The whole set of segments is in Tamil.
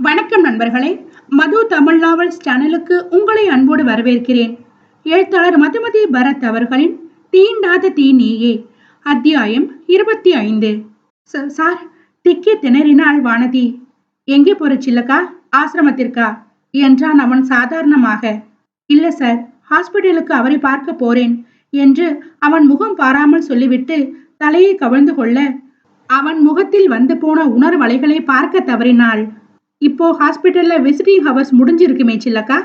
வணக்கம் நண்பர்களே. மது தமிழ் நாவல் சேனலுக்கு உங்களை அன்போடு வரவேற்கிறேன். எழுத்தாளர் மதுமதி பரத் அவர்களின் தீண்டாத தீ நீயே அத்தியாயம் இருபத்தி ஐந்து "ச- சார் திக்கி திணறினாள் வானதி. எங்கே போற சில்லக்கா? ஆசிரமத்திற்கா? என்றான் அவன் சாதாரணமாக. இல்ல சார் ஹாஸ்பிட்டலுக்கு அவரை பார்க்க போறேன் என்று அவன் முகம் பாராமல் சொல்லிவிட்டு தலையை கவிழ்ந்து கொள்ள அவன் முகத்தில் வந்து போன உணர்வலைகளை பார்க்க தவறினாள். இப்போ ஹாஸ்பிட்டல்ல விசிட்டிங் ஹவர்ஸ் முடிஞ்சிருக்குமே சில்லக்கா?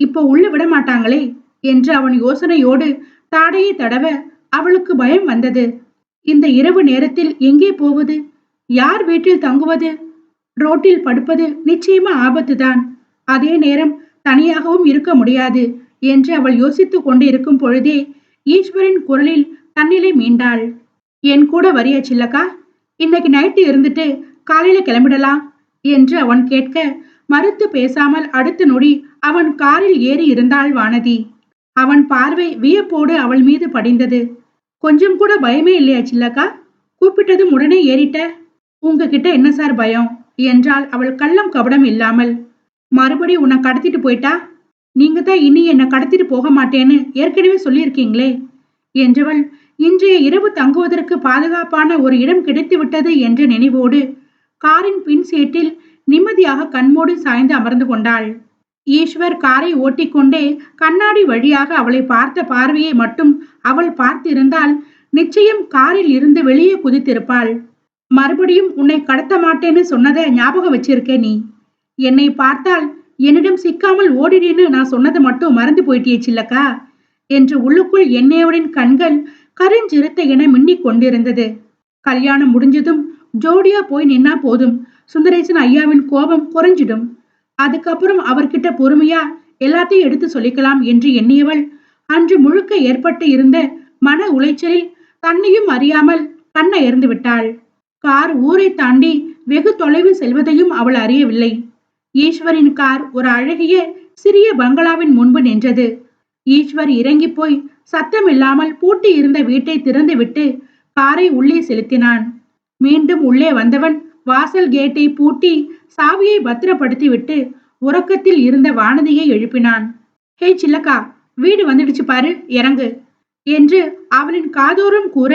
இப்போ உள்ள விட மாட்டாங்களே என்று அவன் யோசனையோடு தாடையை தடவ அவளுக்கு பயம் வந்தது. இந்த இரவு நேரத்தில் எங்கே போவது? யார் வீட்டில் தங்குவது? ரோட்டில் படுப்பது நிச்சயமா ஆபத்துதான். அதே நேரம் தனியாகவும் இருக்க முடியாது என்று அவள் யோசித்துக் கொண்டு இருக்கும் பொழுதே ஈஸ்வரின் குரலில் தன்னிலை மீண்டாள். என் கூட வரியா சில்லக்கா? இன்னைக்கு நைட்டு இருந்துட்டு காலையில கிளம்பிடலாம். என்று அவன் கேட்க மறுத்து பேசாமல் அடுத்த நொடி அவன் காரில் ஏறி இருந்தாள் வானதி. அவன் பார்வை வியப்போடு அவள் மீது படிந்தது. கொஞ்சம் கூட பயமே இல்லையா சில்லக்கா? கூப்பிட்டதும் உடனே ஏறிட்ட உங்ககிட்ட என்ன சார் பயம்? என்றால் அவள் கள்ளம் கபடம் இல்லாமல். மறுபடி உன்னை கடத்திட்டு போயிட்டா? நீங்க தான் இனி என்னை கடத்திட்டு போக மாட்டேன்னு ஏற்கனவே சொல்லியிருக்கீங்களே? என்றவள் இன்றைய இரவு தங்குவதற்கு பாதுகாப்பான ஒரு இடம் கிடைத்து விட்டது என்ற நினைவோடு காரின் பின் சீட்டில் நிம்மதியாக கண்மூடி சாய்ந்து அமர்ந்து கொண்டாள். ஈஸ்வர் காரை ஓட்டிக்கொண்டே கண்ணாடி வழியாக அவளை பார்த்த பார்வையை மட்டும் அவள் பார்த்திருந்தால் நிச்சயம் காரில் இருந்து வெளியே குதித்திருப்பாள். மறுபடியும் உன்னை கடத்த மாட்டேன்னு சொன்னதை ஞாபகம் வச்சிருக்க நீ. என்னை பார்த்தால் என்னிடம் சிக்காமல் ஓடிடின்னு நான் சொன்னதை மட்டும் மறந்து போயிட்டியே சில்லக்கா என்று உள்ளுக்குள் என்னையோடின் கண்கள் கருஞ்சிறுத்த என மின்னிக் கொண்டிருந்தது. கல்யாணம் முடிஞ்சதும் ஜோடியா போய் நின்னா போதும். சுந்தரேசன் ஐயாவின் கோபம் குறைஞ்சிடும். அதுக்கப்புறம் அவர்கிட்ட பொறுமையா எல்லாத்தையும் எடுத்து சொல்லிக்கலாம் என்று எண்ணியவள் அன்று முழுக்க ஏற்பட்டு இருந்த மன உளைச்சலில் தன்னையும் அறியாமல் கண்ணயர்ந்து விட்டாள். கார் ஊரை தாண்டி வெகு தொலைவு செல்வதையும் அவள் அறியவில்லை. ஈஸ்வரின் கார் ஒரு அழகிய சிறிய பங்களாவின் முன்பு நின்றது. ஈஸ்வர் இறங்கி போய் சத்தம் இல்லாமல் பூட்டி இருந்த வீட்டை திறந்துவிட்டு காரை உள்ளே செலுத்தினான். மீண்டும் உள்ளே வந்தவன் வாசல் கேட்டை பூட்டி சாவியை பத்திரப்படுத்திவிட்டு உறக்கத்தில் இருந்த வானதியை எழுப்பினான். ஹே சில்லக்கா வீடு வந்துடுச்சு பாரு இறங்கு என்று அவளின் காதோரம் கூற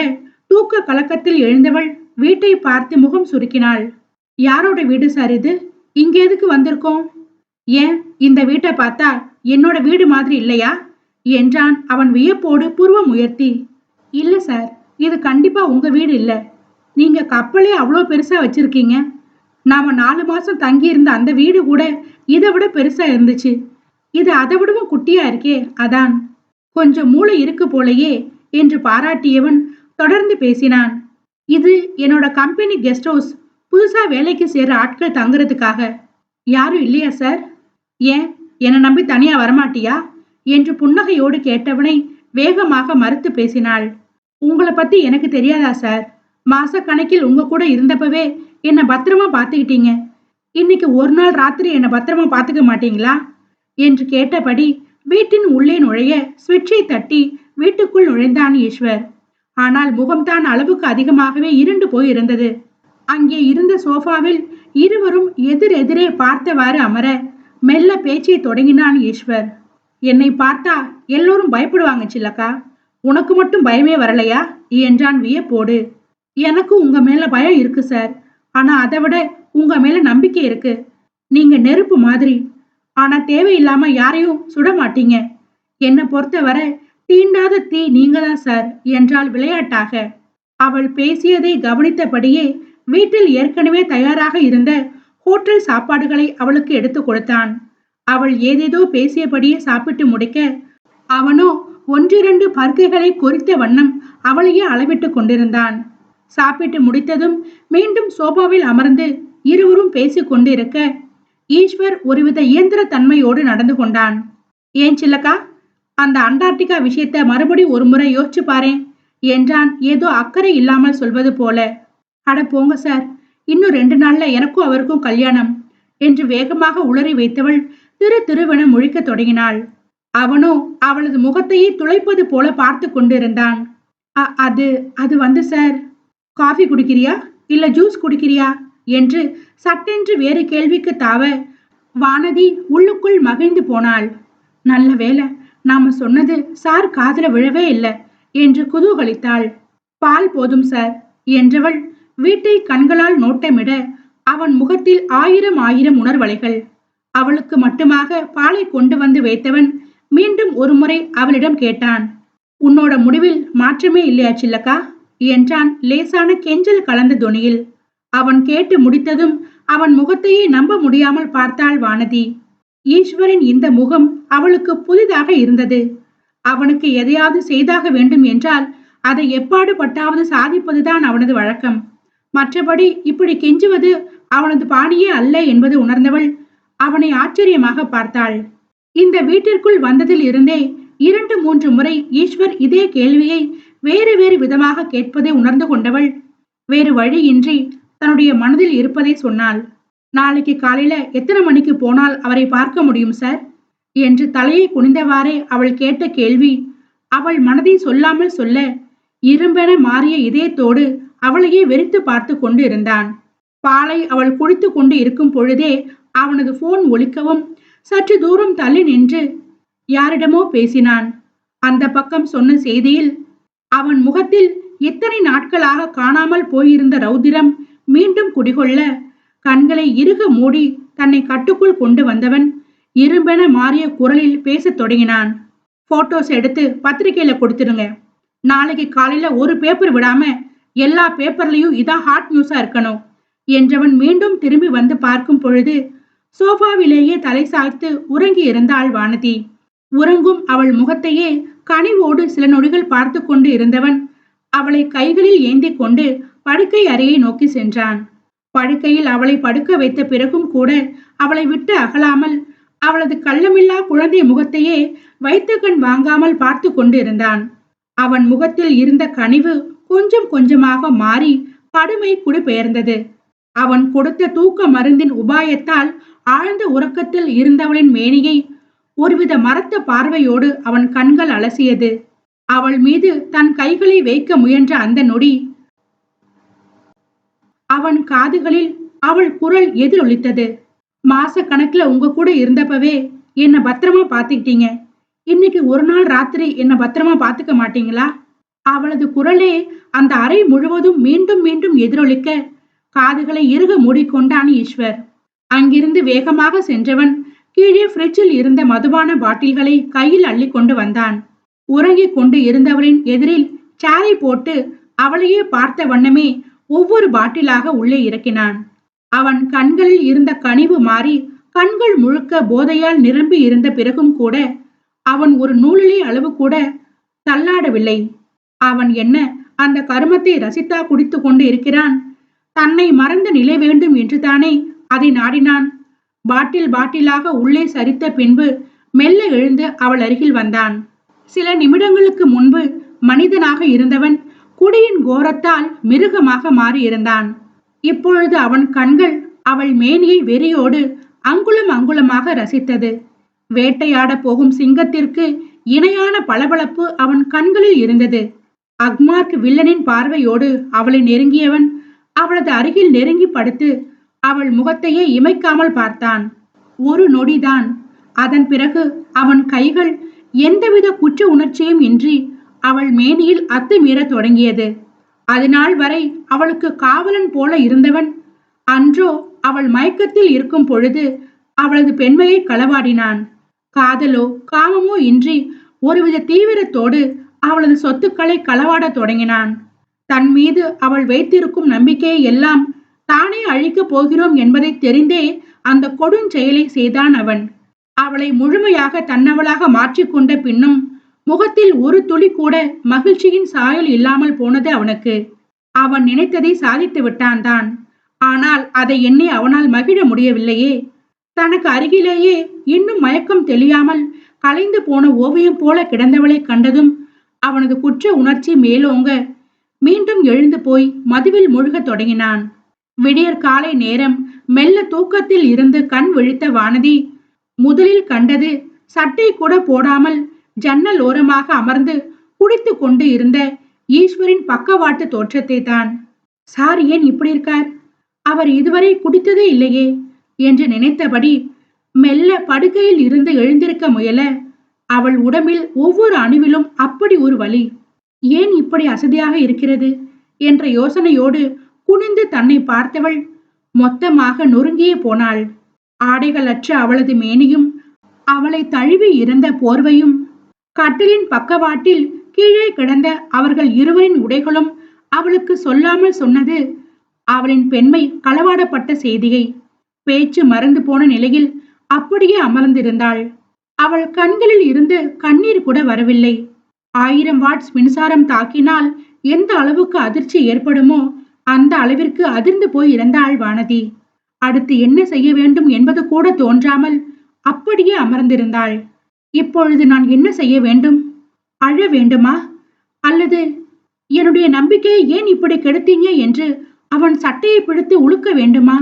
தூக்க கலக்கத்தில் எழுந்தவள் வீட்டை பார்த்து முகம் சுருக்கினாள். யாரோட வீடு சார் இது? இங்க எதுக்கு வந்திருக்கோம்? ஏன் இந்த வீட்டை பார்த்தா என்னோட வீடு மாதிரி இல்லையா? என்றான் அவன் வியப்போடு புருவம் உயர்த்தி. இல்ல சார் இது கண்டிப்பா உங்க வீடு இல்லை. நீங்க கப்பலே அவ்வளோ பெருசா வச்சிருக்கீங்க. நாம நாலு மாசம் தங்கியிருந்த அந்த வீடு கூட இதை விட பெருசா இருந்துச்சு. இது அதை விடவும் குட்டியா இருக்கே அதான். கொஞ்சம் மூளை இருக்கு போலயே என்று பாராட்டியவன் தொடர்ந்து பேசினான். இது என்னோட கம்பெனி கெஸ்ட் ஹவுஸ். புதுசா வேலைக்கு சேர்ற ஆட்கள் தங்குறதுக்காக. யாரும் இல்லையா சார்? ஏன்? என்னை நம்பி தனியா வரமாட்டியா? என்று புன்னகையோடு கேட்டவனை வேகமாக மறுத்து பேசினாள். உங்களை பத்தி எனக்கு தெரியாதா சார்? மாச கணக்கில் உங்க கூட இருந்தப்பவே என்னை பத்திரமா பார்த்துக்கிட்டீங்க. இன்னைக்கு ஒரு நாள் ராத்திரி என்னை பத்திரமா பார்த்துக்க மாட்டீங்களா? என்று கேட்டபடி வீட்டின் உள்ளே நுழைய சுவிட்சை தட்டி வீட்டுக்குள் நுழைந்தான் ஈஸ்வர். ஆனால் முகம்தான் அளவுக்கு அதிகமாகவே இருண்டு போயிருந்தது. அங்கே இருந்த சோஃபாவில் இருவரும் எதிரெதிரே பார்த்தவாறு அமர மெல்ல பேச்சை தொடங்கினான் ஈஸ்வர். என்னை பார்த்தா எல்லோரும் பயப்படுவாங்க சில்லக்கா. உனக்கு மட்டும் பயமே வரலையா? என்றான் வியப்போடு. எனக்கு உங்க மேல பயம் இருக்கு சார் ஆனா அதை விட உங்க மேல நம்பிக்கை இருக்கு. நீங்க நெருப்பு மாதிரி. ஆனா தேவையில்லாம யாரையும் சுட மாட்டீங்க. என்னை பொறுத்தவரை தீண்டாத தீ நீங்க தான் சார் என்றால் விளையாட்டாக. அவள் பேசியதை கவனித்தபடியே வீட்டில் ஏற்கனவே தயாராக இருந்த ஹோட்டல் சாப்பாடுகளை அவளுக்கு எடுத்து கொடுத்தான். அவள் ஏதேதோ பேசியபடியே சாப்பிட்டு முடிக்க அவனோ ஒன்றிரண்டு பருக்கைகளை குறித்த வண்ணம் அவளையே அளவிட்டு கொண்டிருந்தான். சாப்பிட்டு முடித்ததும் மீண்டும் சோபாவில் அமர்ந்து இருவரும் பேசிக் கொண்டிருக்க ஈஸ்வர் ஒருவித இயந்திர தன்மையோடு நடந்து கொண்டான். ஏன் சில்லக்கா? அந்த அண்டார்டிகா விஷயத்த மறுபடி ஒரு முறை யோசிச்சு பாரேன் என்றான் ஏதோ அக்கறை இல்லாமல் சொல்வது போல. அட போங்க சார் இன்னும் ரெண்டு நாள்ல எனக்கும் அவருக்கும் கல்யாணம் என்று வேகமாக உளறி வைத்தவள் திரு திருவென முழிக்க தொடங்கினாள். அவனோ அவளது முகத்தையே துளைப்பது போல பார்த்து கொண்டிருந்தான். "அ- அது அது வந்து சார் காஃபி குடிக்கிறியா? இல்ல ஜூஸ் குடிக்கிறியா? என்று சட்டென்று வேறு கேள்விக்கு தாவ வானதி உள்ளுக்குள் மகிழ்ந்து போனாள். நல்ல வேளை நாம சொன்னது சார் காதல விழவே இல்லை என்று குதூகலித்தாள். பால் போதும் சார் என்றவள் வீட்டை கண்களால் நோட்டமிட அவன் முகத்தில் ஆயிரம் ஆயிரம் உணர்வலைகள். அவளுக்கு மட்டுமாக பாலை கொண்டு வந்து வைத்தவன் மீண்டும் ஒருமுறை அவளிடம் கேட்டான். உன்னோட முடிவில் மாற்றமே இல்லையா சில்லக்கா? என்றான் லேசான கெஞ்சல் கலந்த துணியில். அவன் கேட்டு முடித்ததும் அவன் முகத்தையே நம்ப முடியாமல் பார்த்தாள் வானதி. ஈஸ்வரின் இந்த முகம் அவளுக்கு புதிதாக இருந்தது. அவனுக்கு எதையாவது செய்தாக வேண்டும் என்றால் அதை எப்பாடு பட்டாவது சாதிப்பதுதான் அவனது வழக்கம். மற்றபடி இப்படி கெஞ்சுவது அவனது பாணியே அல்ல என்பது உணர்ந்தவள் அவனை ஆச்சரியமாக பார்த்தாள். இந்த வீட்டிற்குள் வந்ததில் இருந்தே இரண்டு மூன்று முறை ஈஸ்வர் இதே கேள்வியை வேறு வேறு விதமாக கேட்பதை உணர்ந்து கொண்டவள். வேறு வழியின்றி தன்னுடைய மனதில் இருப்பதை சொன்னாள். நாளைக்கு காலையில எத்தனை மணிக்கு போனால் அவரை பார்க்க முடியும் சார்? என்று தலையை குனிந்தவாறே அவள் கேட்ட கேள்வி அவள் மனதை சொல்லாமல் சொல்ல இரும்பென மாறிய இதயத்தோடு அவளையே வெறித்து பார்த்து கொண்டு இருந்தான் பாலை அவள் குடித்து கொண்டு இருக்கும் பொழுதே அவனது போன் ஒலிக்கவும் சற்று தூரம் தள்ளி நின்று யாரிடமோ பேசினான். அந்த பக்கம் சொன்ன செய்தியில் அவன் முகத்தில் இத்தனை நாட்களாக காணாமல் போயிருந்த ரௌதிரம் மீண்டும் குடிகொள்ள கண்களை இறுக மூடி தன்னை கட்டுக்குள் கொண்டு வந்தவன் இரும்பென மாறிய குரலில் பேசத் தொடங்கினான். போட்டோஸ் எடுத்து பத்திரிகையில கொடுத்துருங்க நாளைக்கு காலையில ஒரு பேப்பர் விடாம எல்லா பேப்பர்லயும் இதான் ஹாட் நியூஸா இருக்கணும் என்றவன் மீண்டும் திரும்பி வந்து பார்க்கும் பொழுது சோஃபாவிலேயே தலை சாய்த்து உறங்கி இருந்தாள் வானதி. உறங்கும் அவள் முகத்தையே கனிவோடு சில நொடிகள் பார்த்து கொண்டு இருந்தவன் அவளை கைகளில் ஏந்தி கொண்டு படுக்கை அறையை நோக்கி சென்றான். படுக்கையில் அவளை படுக்க வைத்த பிறகும் கூட அவளை விட்டு அகலாமல் அவளது கள்ளமில்லா குழந்தை முகத்தையே வைத்த கண் வாங்காமல் பார்த்து கொண்டு இருந்தான் அவன் முகத்தில் இருந்த கனிவு கொஞ்சம் கொஞ்சமாக மாறி கடுமை பெயர்ந்தது. அவன் கொடுத்த தூக்க மருந்தின் உபாயத்தால் ஆழ்ந்த உறக்கத்தில் இருந்தவளின் மேனியை ஒருவித மரத்த பார்வையோடு அவன் கண்கள் அலசியது. அவள் மீது தன் கைகளை வைக்க முயன்ற அந்த நொடி. அவன் காதுகளில் அவள் குரல் எதிரொலித்தது. மாச கணக்குல உங்க கூட இருந்தப்பவே என்ன பத்திரமா பாத்துக்கிட்டீங்க? இன்னைக்கு ஒரு நாள் ராத்திரி என்ன பத்திரமா பாத்துக்க மாட்டீங்களா? அவளது குரலே அந்த அறை முழுவதும் மீண்டும் மீண்டும் எதிரொலிக்க காதுகளை இறுக மூடிக்கொண்டான் ஈஸ்வர். அங்கிருந்து வேகமாக சென்றவன் கீழே ஃப்ரிட்ஜில் இருந்த மதுபான பாட்டில்களை கையில் அள்ளி கொண்டு வந்தான். உறங்கிக் கொண்டு இருந்தவரின் எதிரில் சேரை போட்டு அவளையே பார்த்த வண்ணமே ஒவ்வொரு பாட்டிலாக உள்ளே இறக்கினான். அவன் கண்களில் இருந்த கனிவு மாறி கண்கள் முழுக்க போதையால் நிரம்பி இருந்த பிறகும் கூட அவன் ஒரு நூலிலே அளவு கூட தள்ளாடவில்லை. அவன் என்ன அந்த கருமத்தை ரசித்தா குடித்து கொண்டு இருக்கிறான்? தன்னை மறந்து நிலை வேண்டும் என்று தானே அதை நாடினான். பாட்டில் பாட்டிலாக உள்ளே சரித்த பின்பு மெல்ல எழுந்து அவள் அருகில் வந்தான். சில நிமிடங்களுக்கு முன்பு மனிதனாக இருந்தவன் குடியின் கோரத்தால் மிருகமாக மாறியிருந்தான். இப்பொழுது அவன் கண்கள் அவள் மேனியை வெறியோடு அங்குலம் அங்குலமாக ரசித்தது. வேட்டையாட போகும் சிங்கத்திற்கு இணையான பளபளப்பு அவன் கண்களில் இருந்தது. அக்மார்க் வில்லனின் பார்வையோடு அவளை நெருங்கியவன் அவளது அருகில் நெருங்கி படுத்து அவள் முகத்தையே இமைக்காமல் பார்த்தான். ஒரு நொடிதான். அதன் பிறகு அவன் கைகள் எந்தவித குற்ற உணர்ச்சியும் இன்றி அவள் மேனியில் அத்துமீறத் தொடங்கியது. அதனால் வரை அவளுக்கு காவலன் போல இருந்தவன். அன்றோ அவள் மயக்கத்தில் இருக்கும் பொழுது அவளது பெண்மையை களவாடினான். காதலோ காமமோ இன்றி ஒருவித தீவிரத்தோடு அவளது சொத்துக்களை களவாடத் தொடங்கினான். தன் மீது அவள் வைத்திருக்கும் நம்பிக்கையை எல்லாம் தானே அழிக்கப் போகிறோம் என்பதை தெரிந்தே அந்த கொடுஞ்செயலை செய்தான் அவன். அவளை முழுமையாக தன்னவளாக மாற்றிக்கொண்ட பின்னும் முகத்தில் ஒரு துளி கூட மகிழ்ச்சியின் சாயல் இல்லாமல் போனது அவனுக்கு. அவன் நினைத்ததை சாதித்து விட்டான் தான். ஆனால் அதை எண்ணி அவனால் மகிழ முடியவில்லையே. தனக்கு அருகிலேயே இன்னும் மயக்கம் தெளியாமல் கலைந்து போன ஓவியம் போல கிடந்தவளை கண்டதும் அவனது குற்ற உணர்ச்சி மேலோங்க மீண்டும் எழுந்து போய் மதுவில் முழுகத் தொடங்கினான். விடியற் காலை நேரம் மெல்ல தூக்கத்தில் இருந்து கண் விழித்த வானதி முதலில் கண்டது சட்டை கூட போடாமல் ஜன்னல் ஓரமாக அமர்ந்து குடித்து கொண்டு இருந்த ஈஸ்வரின் பக்கவாட்டு தோற்றத்தை தான். சார் ஏன் இப்படி இருக்கார்? அவர் இதுவரை குடித்ததே இல்லையே என்று நினைத்தபடி மெல்ல படுக்கையில் இருந்து எழுந்திருக்க முயல அவள் உடம்பில் ஒவ்வொரு அணுவிலும் அப்படி ஒரு வலி. ஏன் இப்படி அசதியாக இருக்கிறது? என்ற யோசனையோடு குனிந்து தன்னை பார்த்தவள் மொத்தமாக நொறுங்கியே போனாள். ஆடைகளற்ற அவளது மேனியும் அவளை தழுவி இருந்த போர்வையும் கட்டிலின் பக்கவாட்டில் கீழே கிடந்த அவர்கள் இருவரின் உடைகளும் அவளுக்கு சொல்லாமல் சொன்னது அவளின் பெண்மை களவாடப்பட்ட செய்தியை. பேச்சு மறந்து போன நிலையில் அப்படியே அமர்ந்திருந்தாள். அவள் கண்களில் இருந்து கண்ணீர் கூட வரவில்லை. ஆயிரம் வாட்ஸ் மின்சாரம் தாக்கினால் எந்த அளவுக்கு அதிர்ச்சி ஏற்படுமோ அந்த அளவிற்கு அதிர்ந்து போய் இறந்தாள் வானதி. அடுத்து என்ன செய்ய வேண்டும் என்பது கூட தோன்றாமல் அப்படியே அமர்ந்திருந்தாள். இப்பொழுது நான் என்ன செய்ய வேண்டும்? அழ வேண்டுமா? அல்லது என்னுடைய நம்பிக்கையை ஏன் இப்படி கெடுத்தீங்க என்று அவன் சட்டையை பிடித்து உழுக்க வேண்டுமா?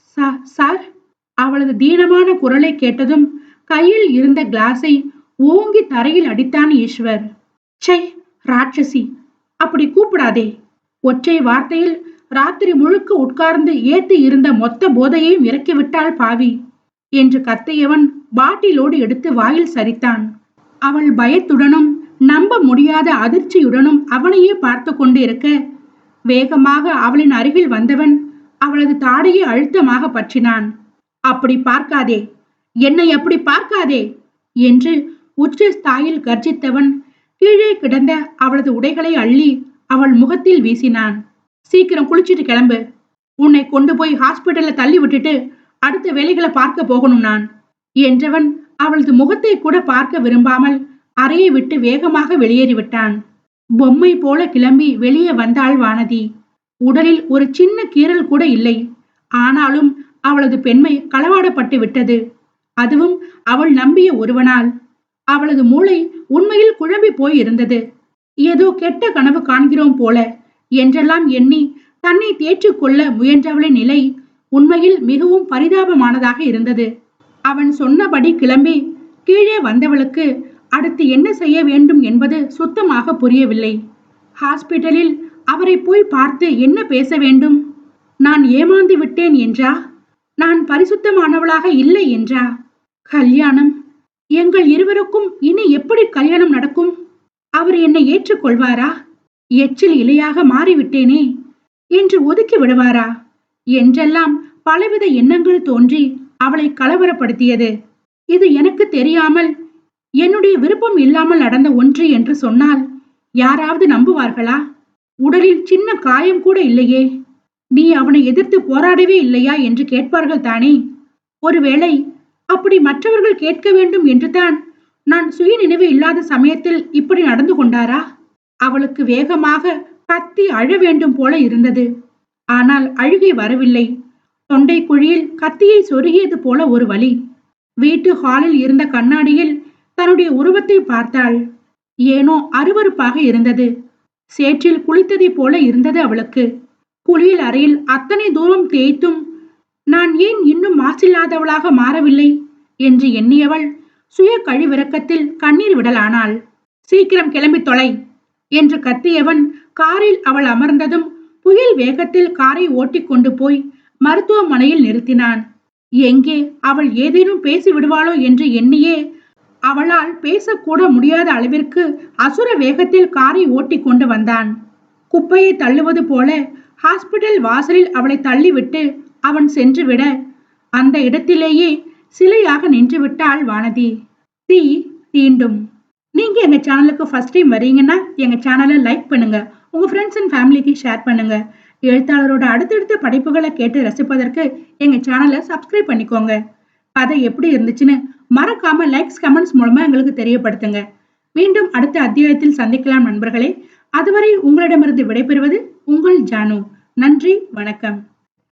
சா சார் அவளது தீனமான குரலை கேட்டதும் கையில் இருந்த கிளாஸை ஓங்கி தரையில் அடித்தான் ஈஸ்வர். சை ராட்சசி அப்படி கூப்பிடாதே. ஒற்றை வார்த்தையில் ராத்திரி முழுக்க உட்கார்ந்து ஏத்து இருந்த மொத்த போதையையும் இறக்கிவிட்டாள் பாவி என்று கத்தையவன் பாட்டிலோடு எடுத்து வாயில் சரித்தான். அவள் பயத்துடனும் நம்ப முடியாத அதிர்ச்சியுடனும் அவனையே பார்த்து கொண்டு இருக்க வேகமாக அவளின் அருகில் வந்தவன் அவளது தாடையை அழுத்தமாக பற்றினான். அப்படி பார்க்காதே என்னை அப்படி பார்க்காதே என்று உச்ச ஸ்தாயில் கர்ஜித்தவன் கீழே கிடந்த அவளது உடைகளை அள்ளி அவள் முகத்தில் வீசினான். சீக்கிரம் குளிச்சிட்டு கிளம்பு. உன்னை கொண்டு போய் ஹாஸ்பிட்டல்ல தள்ளி விட்டுட்டு அடுத்த வேலைகளை பார்க்க போகணும் நான். என்றவன் அவளது முகத்தை கூட பார்க்க விரும்பாமல் அறையை விட்டு வேகமாக வெளியேறிவிட்டான் பொம்மை போல கிளம்பி வெளியே வந்தாள் வானதி. உடலில் ஒரு சின்ன கீறல் கூட இல்லை. ஆனாலும் அவளது பெண்மை களவாடப்பட்டு விட்டது. அதுவும் அவள் நம்பிய ஒருவனால். அவளது மூளை உண்மையில் குழம்பி போய் இருந்தது ஏதோ கெட்ட கனவு காண்கிறோம் போல என்றெல்லாம் எண்ணி தன்னை தேற்றிக்கொள்ள முயன்றவளின் நிலை உண்மையில் மிகவும் பரிதாபமானதாக இருந்தது. அவன் சொன்னபடி கிளம்பி கீழே வந்தவளுக்கு அடுத்து என்ன செய்ய வேண்டும் என்பது சுத்தமாக புரியவில்லை. ஹாஸ்பிட்டலில் அவரை போய் பார்த்து என்ன பேச வேண்டும்? நான் ஏமாந்து விட்டேன் என்றா? நான் பரிசுத்தமானவளாக இல்லை என்றா? கல்யாணம்? எங்கள் இருவருக்கும் இனி எப்படி கல்யாணம் நடக்கும்? அவர் என்னை ஏற்றுக்கொள்வாரா? எச்சில் இலையாக மாறிவிட்டேனே. என்று ஒதுக்கி விடுவாரா? என்றெல்லாம் பலவித எண்ணங்கள் தோன்றி அவளை கலவரப்படுத்தியது. இது எனக்கு தெரியாமல் என்னுடைய விருப்பம் இல்லாமல் நடந்த ஒன்று என்று சொன்னால் யாராவது நம்புவார்களா? உடலில் சின்ன காயம் கூட இல்லையே. நீ அவனை எதிர்த்து போராடவே இல்லையா என்று கேட்பார்கள் தானே. ஒருவேளை அப்படி மற்றவர்கள் கேட்க வேண்டும் என்றுதான் நான் சுய நினைவு இல்லாத சமயத்தில் இப்படி நடந்து கொண்டாரா? அவளுக்கு வேகமாக கத்தி அழ வேண்டும் போல இருந்தது. ஆனால் அழுகை வரவில்லை. தொண்டை குழியில் கத்தியை சொருகியது போல ஒரு வழி வீட்டு ஹாலில் இருந்த கண்ணாடியில் தன்னுடைய உருவத்தை பார்த்தாள். ஏனோ அருவருப்பாக இருந்தது. சேற்றில் குளித்ததைப் போல இருந்தது அவளுக்கு. குளியல் அறையில் அத்தனை தூரம் தேய்த்தும் நான் ஏன் இன்னும் மாசில்லாதவளாக மாறவில்லை? என்று எண்ணியவள் சுய கழிவிறக்கத்தில் கண்ணீர் விடலானாள். சீக்கிரம் கிளம்பி தொலை என்று கத்தியவன் காரில் அவள் அமர்ந்ததும் புயல் வேகத்தில் காரை ஓட்டிக்கொண்டு போய் மருத்துவமனையில் நிறுத்தினான். எங்கே அவள் ஏதேனும் பேசி விடுவாளோ என்று எண்ணியே அவளால் பேசக்கூட முடியாத அளவிற்கு அசுர வேகத்தில் காரை ஓட்டி கொண்டு வந்தான். குப்பையை தள்ளுவது போல ஹாஸ்பிட்டல் வாசலில் அவளை தள்ளிவிட்டு அவன் சென்றுவிட அந்த இடத்திலேயே சிலையாக நின்று விட்டாள் வானதி. தீ தீண்டும் நீங்க எங்க சேனலுக்கு ஃபர்ஸ்ட் டைம் வரீங்கன்னா எங்க சேனலை லைக் பண்ணுங்க. உங்க ஃப்ரெண்ட்ஸ் அண்ட் ஃபேமிலிக்கு ஷேர் பண்ணுங்க. எழுத்தாளரோட அடுத்தடுத்த படைப்புகளை கேட்டு ரசிப்பதற்கு எங்க சேனலை சப்ஸ்கிரைப் பண்ணிக்கோங்க. கதை எப்படி இருந்துச்சுன்னு மறக்காம லைக்ஸ் கமெண்ட்ஸ் மூலமா எங்களுக்கு தெரியப்படுத்துங்க. மீண்டும் அடுத்த அத்தியாயத்தில் சந்திக்கலாம் நண்பர்களே. அதுவரை உங்களிடமிருந்து விடைபெறுவது உங்கள் ஜானு. நன்றி வணக்கம்.